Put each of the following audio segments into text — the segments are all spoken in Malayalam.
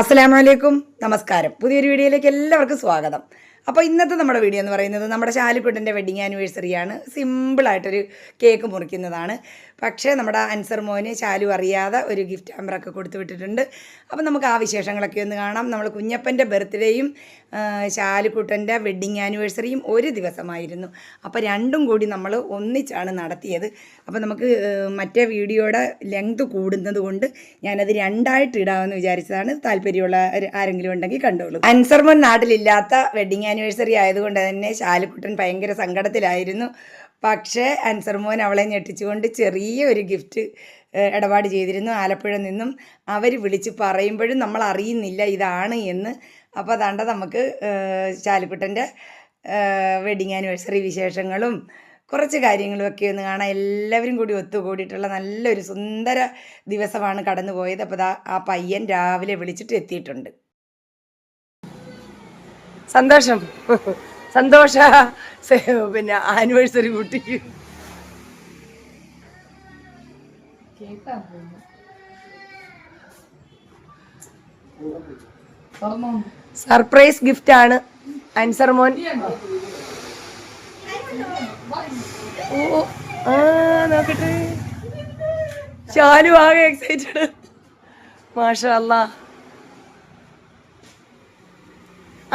അസ്സലാമലൈക്കും. നമസ്കാരം. പുതിയൊരു വീഡിയോയിലേക്ക് എല്ലാവർക്കും സ്വാഗതം. അപ്പോൾ ഇന്നത്തെ നമ്മുടെ വീഡിയോ എന്ന് പറയുന്നത് നമ്മുടെ ശാലിക്കുട്ടന്റെ വെഡിങ് ആനിവേഴ്സറിയാണ് സിമ്പിളായിട്ടൊരു കേക്ക് മുറിക്കുന്നതാണ്. പക്ഷേ നമ്മുടെ അൻസർ മോന് ശാലു അറിയാതെ ഒരു ഗിഫ്റ്റ് ഹാമ്പറൊക്കെ കൊടുത്തു വിട്ടിട്ടുണ്ട്. അപ്പം നമുക്ക് ആ വിശേഷങ്ങളൊക്കെ ഒന്ന് കാണാം. നമ്മൾ കുഞ്ഞപ്പന്റെ ബർത്ത്ഡേയും ശാലുക്കുട്ടന്റെ വെഡിങ് ആനിവേഴ്സറിയും ഒരു ദിവസമായിരുന്നു. അപ്പോൾ രണ്ടും കൂടി നമ്മൾ ഒന്നിച്ചാണ് നടത്തിയത്. അപ്പോൾ നമുക്ക് മറ്റേ വീഡിയോയുടെ ലെങ്ത് കൂടുന്നത് കൊണ്ട് ഞാനത് രണ്ടായിട്ട് ഇടാമെന്ന് വിചാരിച്ചതാണ്. താല്പര്യമുള്ള ആരെങ്കിലും ഉണ്ടെങ്കിൽ കണ്ടോളൂ. അൻസർമോൻ നാട്ടിലില്ലാത്ത വെഡിങ് ആനിവേഴ്സറി ആയതുകൊണ്ട് തന്നെ ശാലുക്കുട്ടൻ ഭയങ്കര സങ്കടത്തിലായിരുന്നു. പക്ഷേ അൻസർ മോൻ അവളെ ഞെട്ടിച്ചുകൊണ്ട് ചെറിയ ഒരു ഗിഫ്റ്റ് ഇടപാട് ചെയ്തിരുന്നു. ആലപ്പുഴ നിന്നും അവർ വിളിച്ച് പറയുമ്പോഴും നമ്മൾ അറിയുന്നില്ല ഇതാണ് എന്ന്. അപ്പോൾ അതാണ്ട് നമുക്ക് ചാലിക്കുട്ടന്റെ വെഡിങ് ആനിവേഴ്സറി വിശേഷങ്ങളും കുറച്ച് കാര്യങ്ങളും ഒക്കെ ഒന്ന് കാണാം. എല്ലാവരും കൂടി ഒത്തുകൂടിയിട്ടുള്ള നല്ലൊരു സുന്ദര ദിവസമാണ് കടന്നു പോയത്. അപ്പോൾ ആ പയ്യൻ രാവിലെ വിളിച്ചിട്ട് എത്തിയിട്ടുണ്ട്. സന്തോഷം. സന്തോഷ പിന്നെ ആനിവേഴ്സറി കുട്ടിക്ക് സർപ്രൈസ് ഗിഫ്റ്റ് ആണ്. ആൻസർ മോൻ. ഓ ആ നോക്കട്ടെ. ശാലു ആകെ എക്സൈറ്റഡ് മാഷാ അല്ലാ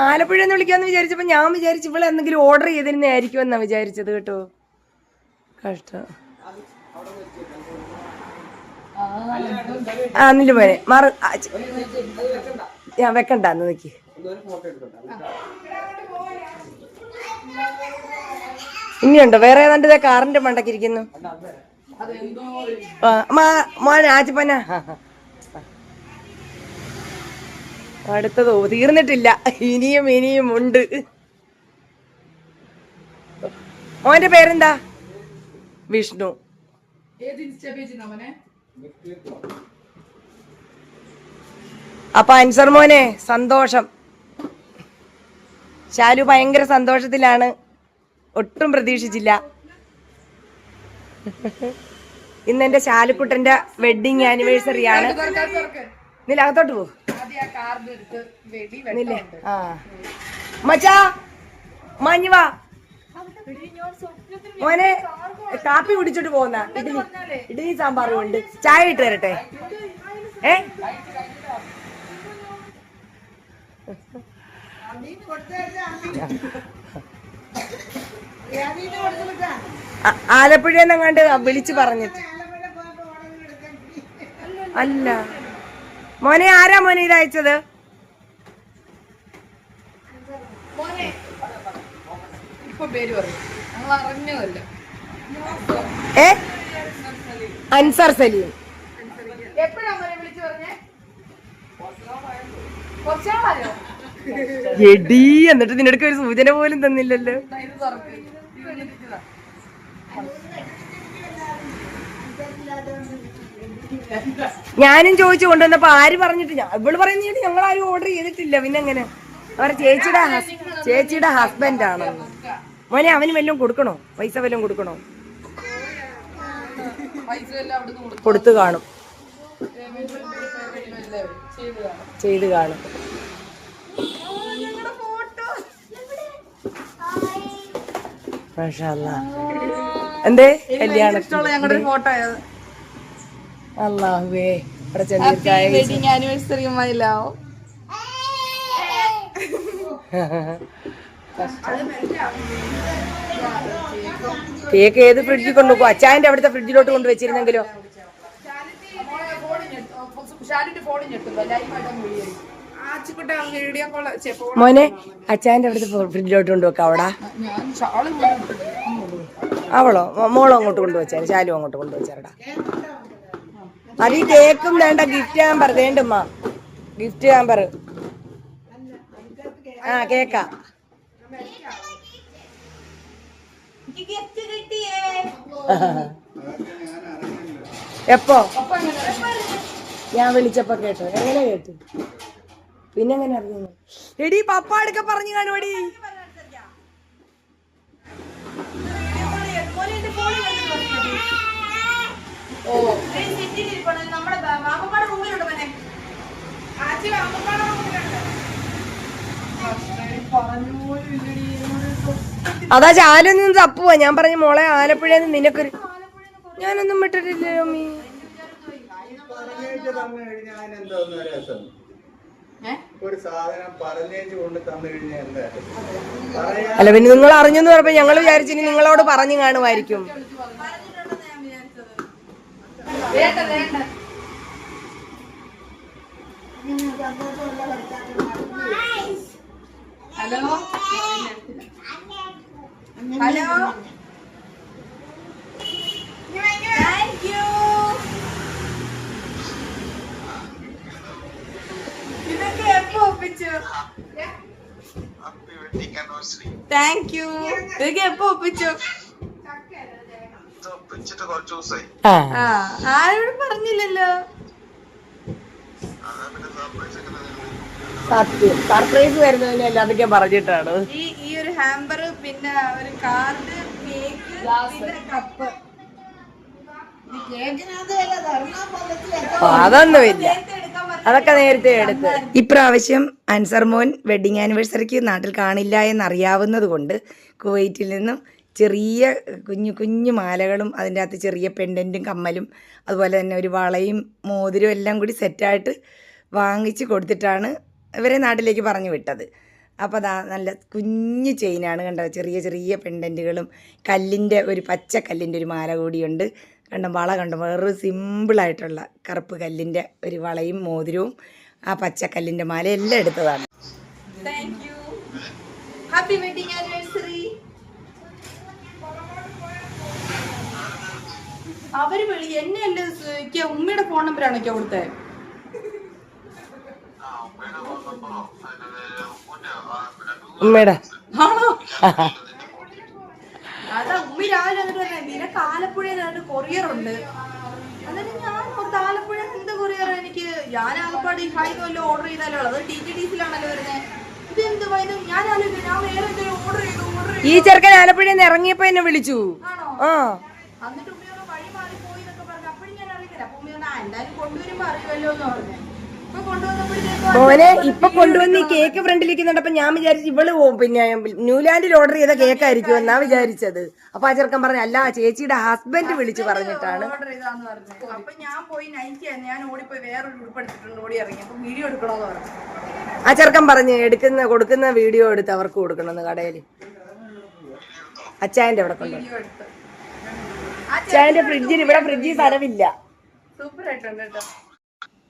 ആലപ്പുഴ എന്ന് വിളിക്കാന്ന് വിചാരിച്ചപ്പോ ഞാൻ വിചാരിച്ചു ഇവിടെ എന്തെങ്കിലും ഓർഡർ ചെയ്തിരുന്നായിരിക്കും എന്നാ വിചാരിച്ചത് കേട്ടോ. കഷ്ടം. ആ എന്നിട്ട് പോരെ മാറ്. ഞാൻ വെക്കണ്ട എന്ന് നോക്കി. ഇനിയുണ്ടോ? വേറെ ഏതാണ്ട് ദേ കാറിന്റെ മണ്ടക്കിരിക്കുന്നു ആ, മാ- മോൻ ആച്ചിപ്പന അടുത്തതോ തീർന്നിട്ടില്ല. ഇനിയും ഇനിയും ഉണ്ട്. മോന്റെ പേരെന്താ? വിഷ്ണു. അപ്പൊ അൻസർ മോനെ സന്തോഷം. ശാലു ഭയങ്കര സന്തോഷത്തിലാണ്. ഒട്ടും പ്രതീക്ഷിച്ചില്ല. ഇന്ന് എന്റെ ശാലുക്കുട്ടന്റെ വെഡിങ് ആനിവേഴ്സറി ആണ്. നിലകത്തോട്ട് പോ. നില്ലേ? ആ. മച്ചാ മഞ്ഞുവാ മോനെ കാപ്പി കുടിച്ചിട്ട് പോകുന്ന ഇഡ്ഡലി ഇഡ്ഡലി സാമ്പാറും ഉണ്ട്. ചായ ഇട്ട് തരട്ടെ ഏ? ആലപ്പുഴ എന്നങ്ങാണ്ട് വിളിച്ചു പറഞ്ഞിട്ട്. അല്ല. മോനെ ആരാ മോനെ ഇത് അയച്ചത്? ഏ? അൻസർ സലീം. എപ്പോഴാ മോനെ വിളിച്ചു പറഞ്ഞേ? കുറച്ചാളായോ? എടീ എന്നിട്ട് നിന്റെ അടുക്ക് ഒരു സൂചന പോലും തന്നില്ലല്ലോ. ദാ ഇത് തുറക്ക് ഇത് ഇരിക്കുന്നതാ. ഞാനും ചോദിച്ചു കൊണ്ടുവന്നപ്പോ ആര് പറഞ്ഞിട്ട് ഞാൻ ഇവൾ പറയുന്നത് ഞങ്ങൾ ആരും ഓർഡർ ചെയ്തിട്ടില്ല. പിന്നെ എങ്ങനെ? അവരെ ചേച്ചിയുടെ ചേച്ചിയുടെ ഹസ്ബൻഡ് ആണ് മോനെ അവന് വല്ലതും കൊടുക്കണോ? പൈസ വല്ലതും കൊടുക്കണോ? കൊടുത്തു കാണും. ചെയ്തു കാണും. എന്തേ? കല്യാണം മൈലാവോ കേക്ക് ഏത് ഫ്രിഡ്ജിൽ കൊണ്ടുപോകും അച്ചായന്റെ അവിടുത്തെ ഫ്രിഡ്ജിലോട്ട് കൊണ്ടുവച്ചിരുന്നെങ്കിലോ മോനെ അച്ചായന്റെ അവിടുത്തെ ഫ്രിഡ്ജിലോട്ട് കൊണ്ടുവെക്കാം അവിടെ. അവളോ മോളോ അങ്ങോട്ട് കൊണ്ടുവച്ചാൽ ശാലു അങ്ങോട്ട് കൊണ്ടുവച്ചാടാ അത് ഈ കേക്കും വേണ്ട ഗിഫ്റ്റ് ഹാമ്പർ വേണ്ടുമ്മ ഗിഫ്റ്റ് ഹാമ്പർ ആ കേക്കാ. എപ്പോ? ഞാൻ വിളിച്ചപ്പോ കേട്ടോ. എങ്ങനെ കേട്ടു? പിന്നെ എങ്ങനെ അറിഞ്ഞു എടി പപ്പ അടുക്ക പറഞ്ഞു കാണുവടി. ഓ. നമ്മുടെ റൂമിലുണ്ട് മോനെ. ആച്ചി അമ്മക്കാണോ അതാ ചാലിൽ നിന്ന് തപ്പുവാ. ഞാൻ പറഞ്ഞു മോളെ ആലപ്പുഴയിൽ നിന്ന് നിനക്കൊരു ഞാനൊന്നും വിട്ടിട്ടില്ലല്ലോ മീ അല്ല പിന്നെ നിങ്ങൾ അറിഞ്ഞെന്ന് പറഞ്ഞപ്പോ ഞങ്ങൾ വിചാരിച്ചിനി നിങ്ങളോട് പറഞ്ഞു കാണുമായിരിക്കും. വേണ്ട വേണ്ട. ഹലോ? ഹലോ? താങ്ക് യു ഇതൊക്കെ എപ്പോ ഒപ്പിച്ചു? താങ്ക് യു ഇതൊക്കെ എപ്പോ ഒപ്പിച്ചു വെച്ചിട്ട് കുറച്ച് ദിവസമായി ആ ആ ആരോടും പറഞ്ഞില്ലല്ലോ. സത്യം. സർപ്രൈസ് വരുന്നതിന് എല്ലാതൊക്കെ പറഞ്ഞിട്ടാണ്. ഈ ഈ ഒരു ഹാമ്പർ പിന്നെ ഒരു കാർഡ് കേക്ക് പിന്നെ കപ്പ്. അതൊന്നുമില്ല അതൊക്കെ നേരത്തെ എടുത്ത്. ഇപ്രാവശ്യം അൻസർ മോൻ വെഡിങ് ആനിവേഴ്സറിക്ക് നാട്ടിൽ കാണില്ല എന്നറിയാവുന്നത് കൊണ്ട് കുവൈറ്റിൽ നിന്നും ചെറിയ കുഞ്ഞു കുഞ്ഞു മാലകളും അതിന്റെ അകത്ത് ചെറിയ പെൻഡന്റും കമ്മലും അതുപോലെ തന്നെ ഒരു വളയും മോതിരവും എല്ലാം കൂടി സെറ്റായിട്ട് വാങ്ങിച്ച് കൊടുത്തിട്ടാണ് ഇവരെ നാട്ടിലേക്ക് പറഞ്ഞു വിട്ടത്. അപ്പോൾ അതാ നല്ല കുഞ്ഞു ചെയിനാണ് കണ്ടോ? ചെറിയ ചെറിയ പെൻഡന്റുകളും കല്ലിന്റെ ഒരു പച്ച കല്ലിന്റെ ഒരു മാല കൂടിയുണ്ട്. കണ്ടോ? വള കണ്ടോ? വേറൊരു സിമ്പിളായിട്ടുള്ള കറുപ്പ് കല്ലിന്റെ ഒരു വളയും മോതിരവും ആ പച്ച കല്ലിന്റെ മാല എല്ലാം എടുത്തതാണ്. ഹാപ്പി വെഡിങ് ആനിവേഴ്സറി അവർ വിളി എന്നെ അല്ലേ ഉമ്മയുടെ ഫോൺ നമ്പർ ഒക്കെ ഉമ്മയുടെ ഉമ്മയുടെ. ആണോ? അതാ ഉമ്മി രാവിലെ എന്നിട്ട് നിനക്ക് ആലപ്പുഴയിൽ രണ്ട് കൊറിയർ ഉണ്ട്. എന്നിട്ട് ഞാൻ ഓർത്ത് ആലപ്പുഴ എന്ത് കൊറിയർ എനിക്ക്? ഞാൻ ആലപ്പാട് ഹായ് വല്ലതും ഓർഡർ ചെയ്താലോ അത് ടി ടി ഡി സിയിലാണല്ലോ വരുന്നത് ഇത് എന്തുവാ ഇത് ഞാൻ ആലോചിക്കും ഞാൻ വേറെ എന്തെങ്കിലും ഓർഡർ ചെയ്തു ഓർഡർ ഈ ചെറുക്കൻ ആലപ്പുഴയിൽ നിന്ന് ഇറങ്ങിയപ്പോ എന്നെ വിളിച്ചു. ആ. എന്നിട്ട് ഉമ്മയോട് വഴി മാറിപ്പോയി എന്നൊക്കെ പറഞ്ഞു അപ്പോഴും ഞാൻ അറിയില്ല അപ്പൊ ഉമ്മ പറഞ്ഞു, ആ എന്തായാലും കൊണ്ടുവരുമ്പോ അറിയുമല്ലോ എന്ന് പറഞ്ഞു ഇപ്പൊ കൊണ്ടുവന്നപ്പോഴത്തേക്കും മോനെ ഇപ്പൊ കൊണ്ടുവന്ന് ഈ കേക്ക് ഫ്രണ്ടിലേക്ക് കണ്ടപ്പോ ഞാൻ വിചാരിച്ചു ഇവൾ പിന്നെ ന്യൂലാൻഡിൽ ഓർഡർ ചെയ്ത കേക്ക് ആയിരിക്കും എന്നാ വിചാരിച്ചത് അപ്പൊ ആ ചെറുക്കൻ പറഞ്ഞു അല്ല ചേച്ചിയുടെ ഹസ്ബൻഡ് വിളിച്ചു പറഞ്ഞിട്ടാണ്. അപ്പൊ ഞാൻ പോയി നൈറ്റ് ഞാൻ ഓടിപ്പോയി വേറൊരു ഓടി ഇറങ്ങി. അപ്പൊ വീഡിയോ എടുക്കണോന്ന് പറഞ്ഞു. ആ ചെറുക്കൻ പറഞ്ഞു എടുക്കുന്ന കൊടുക്കുന്ന വീഡിയോ എടുത്ത് അവർക്ക് കൊടുക്കണമെന്ന് കടയിൽ അച്ചായന്റെ അവിടെ കൊണ്ടു വീഡിയോ എടുത്ത്. അച്ചായന്റെ ഫ്രിഡ്ജിൽ ഇവിടെ ഫ്രിഡ്ജിൽ സ്ഥലമില്ല. സൂപ്പർ ആയിട്ടുണ്ട് കേട്ടോ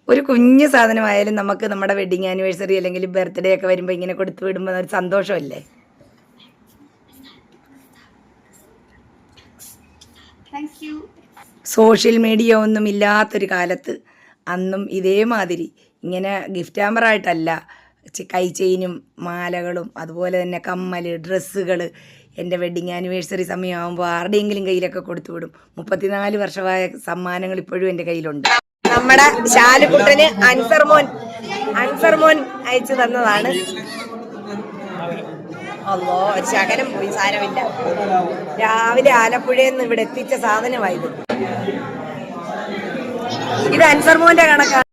ഒരു കുഞ്ഞു സാധനമായാലും നമുക്ക് നമ്മുടെ വെഡിങ് ആനിവേഴ്സറി അല്ലെങ്കിൽ ബർത്ത്ഡേ ഒക്കെ വരുമ്പോൾ ഇങ്ങനെ കൊടുത്തു വിടുമ്പോൾ ഒരു സന്തോഷമല്ലേ? സോഷ്യൽ മീഡിയ ഒന്നും ഇല്ലാത്തൊരു കാലത്ത് അന്നും ഇതേമാതിരി ഇങ്ങനെ ഗിഫ്റ്റ് ഹാമ്പറായിട്ടല്ല ചെ- കൈ ചെയിനും മാലകളും അതുപോലെ തന്നെ കമ്മൽ ഡ്രസ്സുകൾ എന്റെ വെഡ്ഡിങ് ആനിവേഴ്സറി സമയമാകുമ്പോൾ ആരുടെയെങ്കിലും കയ്യിലൊക്കെ കൊടുത്തു വിടും. മുപ്പത്തിനാല് വർഷമായ സമ്മാനങ്ങൾ ഇപ്പോഴും എന്റെ കയ്യിലുണ്ട്. നമ്മുടെ ശാലുക്കുട്ടന് അൻസർമോൻ അൻസർമോൻ അയച്ചു തന്നതാണ്. അല്ലോ ഒരു ശകലം പോയി സാരമില്ല. രാവിലെ ആലപ്പുഴയിൽ നിന്ന് ഇവിടെ എത്തിച്ച സാധനമായത് ഇത്. അൻസർമോന്റെ കണക്കാണ്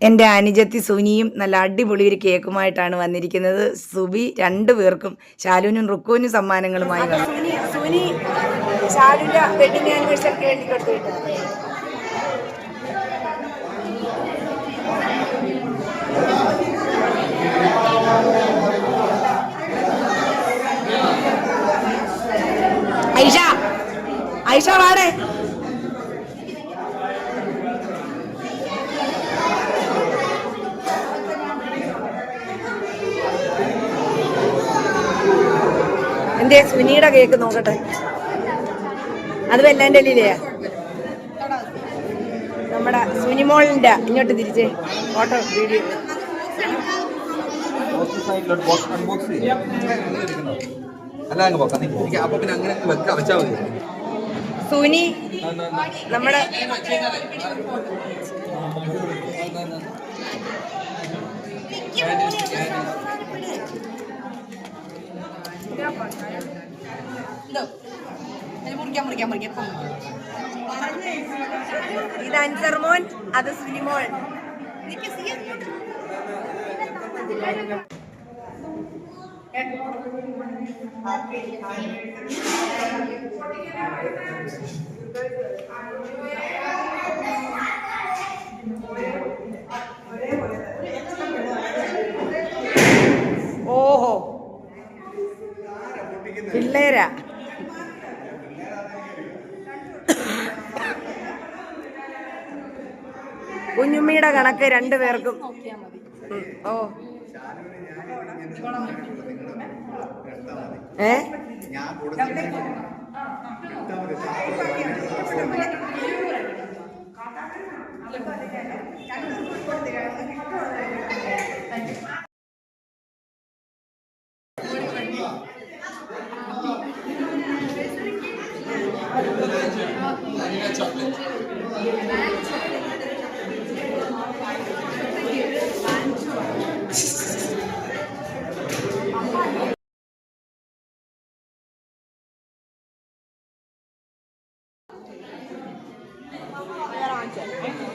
എന്റെ അനുജത്തി സുനിയും നല്ല അടിപൊളി ഒരു കേക്കുമായിട്ടാണ് വന്നിരിക്കുന്നത്. സുബി രണ്ടു പേർക്കും ശാലുവിനും റുക്കുവിനും സമ്മാനങ്ങളുമായി സുനി ഐഷ ഐഷ വാടേ എന്റെ സുനിയുടെ കേക്ക് നോക്കട്ടെ. അത് വെല്ലാന്റെ അല്ലിലെയാ നമ്മുടെ സുനിമോളിന്റെ ഇങ്ങോട്ട് തിരിച്ചേ ഫോട്ടോ വീഡിയോ. സുനി നമ്മുടെ Thank നിക്ക്. എനിക്ക് അപ്പൊ പിന്നെ അങ്ങനെ അങ്ങ് വെക്കാം വെച്ചാൽ മതി സുനി നമ്മുടെ മുറിക്കാൻ മുറിക്കാൻ മുറിക്കാൻ ഇത് അൻസർമോൻ അത് സുനിമോൾ ഓഹോ കുഞ്ഞുമ്മിയുടെ കണക്ക് രണ്ടുപേർക്കും പേർക്കും. ഓ. ഏ? ഞാൻ That answer.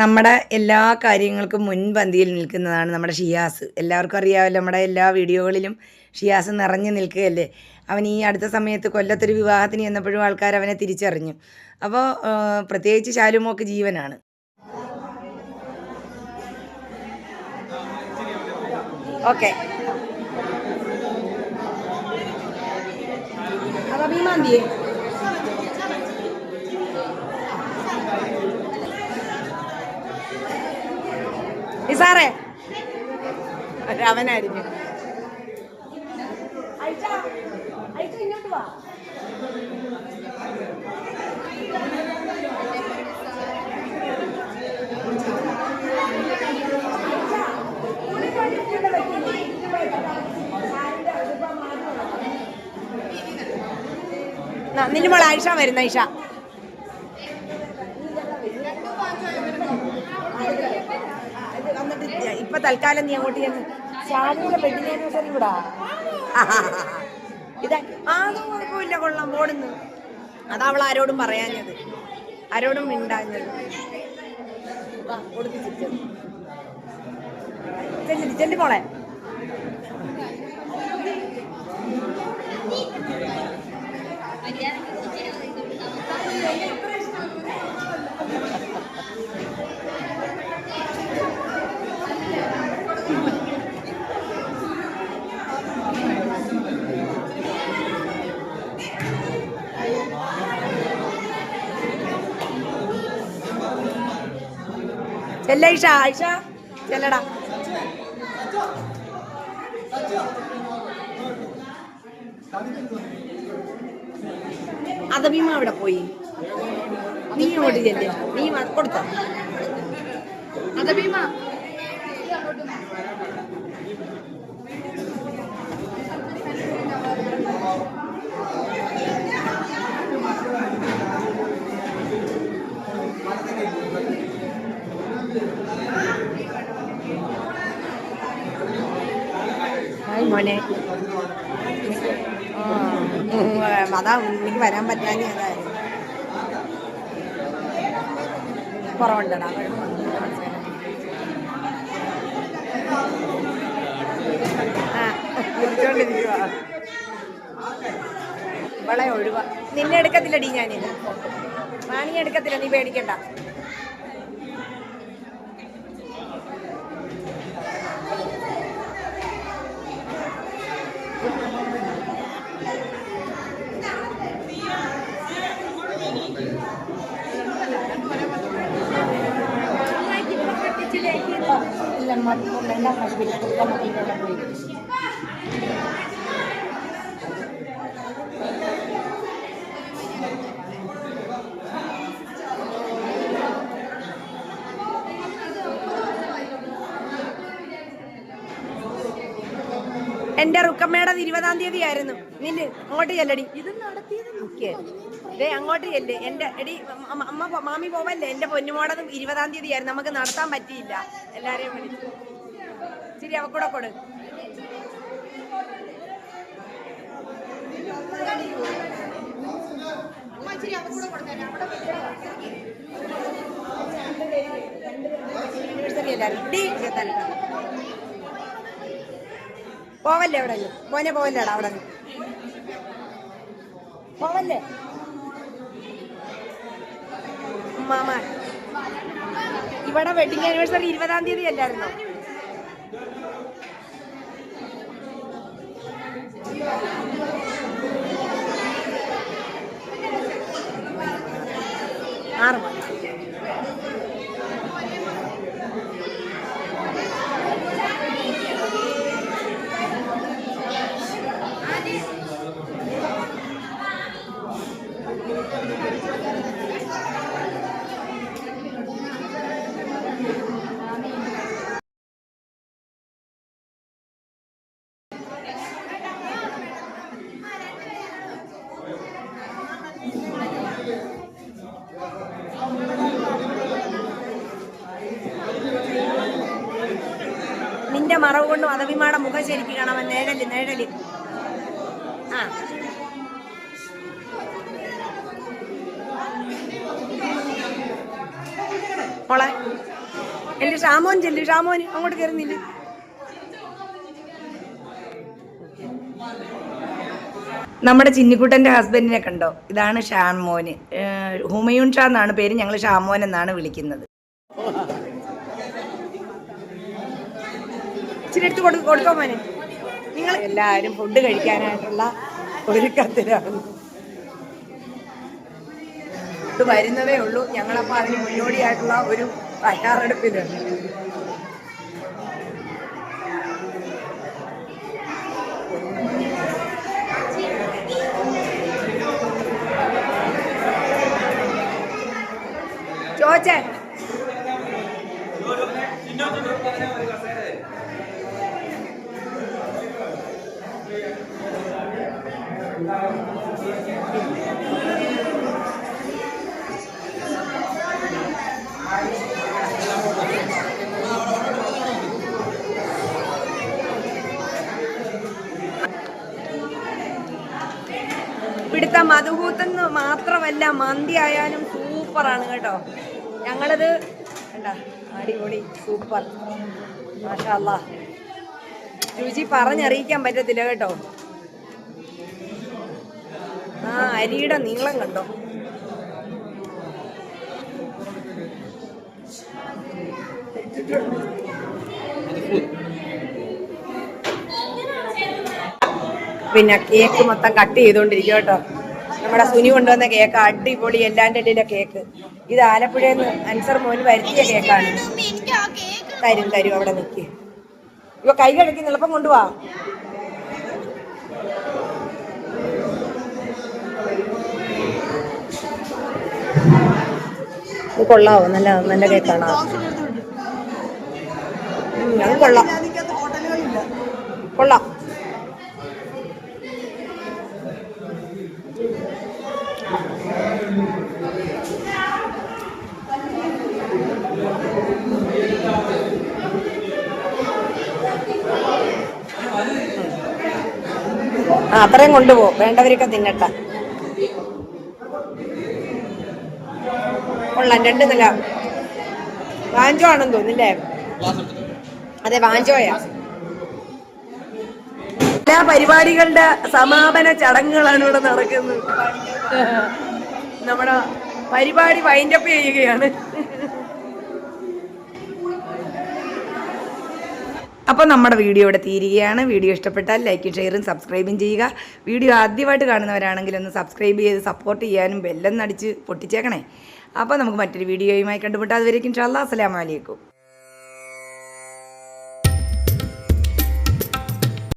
നമ്മുടെ എല്ലാ കാര്യങ്ങൾക്കും മുൻപന്തിയിൽ നിൽക്കുന്നതാണ് നമ്മുടെ ഷിയാസ്. എല്ലാവർക്കും അറിയാമല്ലോ നമ്മുടെ എല്ലാ വീഡിയോകളിലും ഷിയാസ് നിറഞ്ഞു നിൽക്കുകയല്ലേ? അവൻ ഈ അടുത്ത സമയത്ത് കൊല്ലത്തൊരു വിവാഹത്തിന് ചെന്നപ്പോഴും ആൾക്കാർ അവനെ തിരിച്ചറിഞ്ഞു. അപ്പോൾ പ്രത്യേകിച്ച് ശാലുമോക്ക് ജീവനാണ്. ഓക്കെ. അഭിമാന്തിയേ നിസാറേ അവനായിരിക്കും. നിന്റെ മോൾ ആയിഷ വരുന്ന ആയിഷ ഇത് വന്നിട്ട് ഇപ്പൊ തൽക്കാലം നീ അങ്ങോട്ട് ചെന്ന് ശാലിന്റെ വെഡിങ് ആനിവേഴ്സറി ഇതാ ആന്നും കുഴപ്പമില്ല കൊള്ളാം ഓടുന്നു. അതാ അവൾ ആരോടും പറയാഞ്ഞത്. ആരോടും മിണ്ടാഞ്ഞത്. ചെല്ല്. ചെല്ലി മോളെ. ചെല്ല ഐഷ ആയിഷ ചെല്ലടാ. അതഭീമ അവിടെ പോയി? നീ ഓടി ചെല്ലേ. നീ കൊടുത്തോ. അതഭീമ മോനെ അതാ എനിക്ക് വരാൻ പറ്റാനി അതായിരുന്നു കുറവുണ്ടടാ ഇവളെ ഒഴിവാ. നിന്നെ എടുക്കത്തില്ലടി ഞാനിത് റാണി എടുക്കത്തില്ല നീ പേടിക്കണ്ട. പോയി എന്റെ റുക്കമ്മയുടെ ഇരുപതാം തീയതി ആയിരുന്നു നിന്റെ അങ്ങോട്ട് ചെല്ലടി നിക്ക്. ദേ അങ്ങോട്ട് ചെല്ല്. എന്റെ എടി അമ്മ മാമി പോവല്ലേ? എന്റെ പൊന്നുമോടതും ഇരുപതാം തീയതി ആയിരുന്നു. നമുക്ക് നടത്താൻ പറ്റിയില്ല. എല്ലാരെയും വിളിച്ചു. ശരി അവക്കൂടെ കൊടു. ഡീ, ചെറുതായിട്ട്. പോവല്ലേ അവിടെ? പോനെ പോവല്ലേടാ അവിടെ? പോവല്ലേ? മാമ ഇവിടെ വെഡിങ് ആനിവേഴ്സറി ഇരുപതാം തീയതി അല്ലായിരുന്നോ? ആറ് മണി നിന്റെ മതവിമാടെ മുഖം ശരിക്കും കാണാൻ നേഴൽ നേഴൽ ആ. മോളെ എന്റെ ഷാമോൻ ചെല്ലു ഷാമോന് അങ്ങോട്ട് കയറുന്നില്ല. നമ്മുടെ ചിന്നിക്കുട്ടന്റെ ഹസ്ബൻഡിനെ കണ്ടോ? ഇതാണ് ഷാൻ മോന് ഹുമയൂൺ ഷാ എന്നാണ് പേര്. ഞങ്ങൾ ഷാമോൻ എന്നാണ് വിളിക്കുന്നത്. കൊടു കൊടുക്കോ മോനെ? നിങ്ങൾ എല്ലാവരും ഫുഡ് കഴിക്കാനായിട്ടുള്ള ഒരുക്കത്തിലാണ് ഇത് വരുന്നതേ ഉള്ളൂ. ഞങ്ങളപ്പോൾ അതിന് മുന്നോടിയായിട്ടുള്ള ഒരു തയ്യാറെടുപ്പിലുണ്ട് ചോച്ചേ ഇവിടുത്തെ മധുഹൂത്തെന്ന് മാത്രമല്ല മന്തി ആയാലും സൂപ്പറാണ് കേട്ടോ. ഞങ്ങളിത് കണ്ടാ? അടിപൊളി സൂപ്പർ മാഷല്ല രുചി പറഞ്ഞറിയിക്കാൻ പറ്റത്തില്ല കേട്ടോ. ആ അരിയുടെ നീളം കണ്ടോ? പിന്നെ കേക്ക് മൊത്തം കട്ട് ചെയ്തുകൊണ്ടിരിക്കും കേട്ടോ. നമ്മുടെ സുനി കൊണ്ടുവന്ന കേക്ക് അടിപൊളി എല്ലാന്റെ കേക്ക് ഇത് ആലപ്പുഴയിൽ നിന്ന് അൻസർ മോന് വരുത്തിയ കേക്കാണ് തരും തരും അവിടെ നിൽക്ക് ഇവ കൈ കഴിക്കുന്ന എളുപ്പം കൊണ്ടുപോവാ കൊള്ളാവോ? നല്ല നല്ല കേക്കാണോ കൊള്ളാം. കൊള്ളാം. അത്രയും കൊണ്ടുപോകും. വേണ്ടവരൊക്കെ തിന്നട്ടെ. കൊള്ളാം രണ്ട് നില. വാഞ്ചോ ആണെന്ന് തോന്നില്ലേ അതെ വാഞ്ചോയാ. എല്ലാ പരിപാടികളുടെ സമാപന ചടങ്ങുകളാണ് ഇവിടെ നടക്കുന്നത്. നമ്മുടെ പരിപാടി വൈൻഡപ്പ് ചെയ്യുകയാണ്. അപ്പോൾ നമ്മുടെ വീഡിയോ ഇവിടെ തീരുകയാണ്. വീഡിയോ ഇഷ്ടപ്പെട്ടാൽ ലൈക്കും ഷെയറും സബ്സ്ക്രൈബും ചെയ്യുക. വീഡിയോ ആദ്യമായിട്ട് കാണുന്നവരാണെങ്കിൽ ഒന്ന് സബ്സ്ക്രൈബ് ചെയ്ത് സപ്പോർട്ട് ചെയ്യാനും ബെല്ലൊന്നടിച്ച് പൊട്ടിച്ചേക്കണേ. അപ്പോൾ നമുക്ക് മറ്റൊരു വീഡിയോയുമായി കണ്ടുമുട്ടാം. അതുവരേക്കും ഇൻഷാല്ലാ അസ്സാം അലൈക്കും.